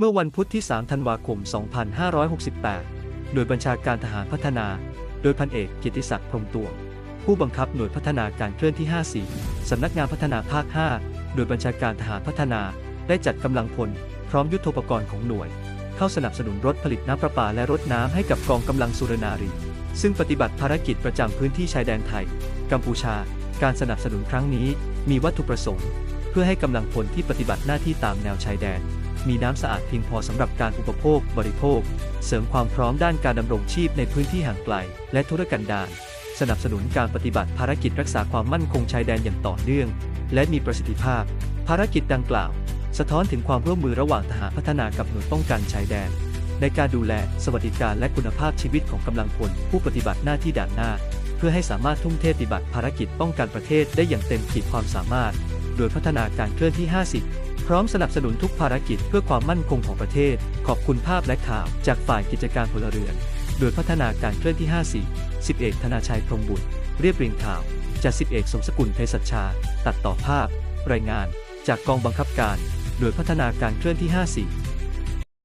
เมื่อวันพุธที่ 3 ธันวาคม 2568 หน่วยบัญชาการทหารพัฒนา โดยพันเอกเกียรติศักดิ์พรมตวงผู้บังคับหน่วยพัฒนาการเคลื่อนที่ 54 สำนักงานพัฒนาภาค 5 หน่วยบัญชาการทหารพัฒนา ได้จัดกำลังพล พร้อมยุทโธปกรณ์ของหน่วย เข้าสนับสนุนรถผลิตน้ำประปาและรถน้ำให้กับกองกำลังสุรนารี ซึ่งปฏิบัติภารกิจประจำพื้นที่ชายแดนไทย กัมพูชา การสนับสนุนครั้งนี้ มีวัตถุประสงค์ เพื่อให้กำลังพลที่ปฏิบัติหน้าที่ตามแนวชายแดน มีน้ำสะอาดเพียงพอสำหรับการอุปโภค บริโภค เสริมความพร้อมด้านการดำรงชีพในพื้นที่ห่างไกล และธุรกันดารสนับสนุนการปฏิบัติภารกิจรักษาความมั่นคงชายแดนอย่างต่อเนื่อง และมีประสิทธิภาพ ภารกิจดังกล่าว สะท้อนถึงความร่วมมือระหว่างทหารพัฒนากับหน่วยป้องกันชายแดน ในการดูแลสวัสดิการและคุณภาพชีวิตของกำลังพลผู้ปฏิบัติหน้าที่ด่านหน้า เพื่อให้สามารถทุ่มเทปฏิบัติภารกิจป้องกันประเทศได้อย่างเต็มขีดความสามารถ โดยพัฒนาการเคลื่อนที่ 50 พร้อมสนับสนุนทุกภารกิจเพื่อความมั่นคงของประเทศ ขอบคุณภาพและข่าวจากฝ่ายกิจการพลเรือน โดยพัฒนาการเคลื่อนที่ 54 10เอกธนาชัยพรมบุตร เรียบเรียงข่าว จาก10เอกสมสกุลเภสัชชา ตัดต่อภาพ รายงาน จากกองบังคับการ โดยพัฒนาการเคลื่อนที่ 54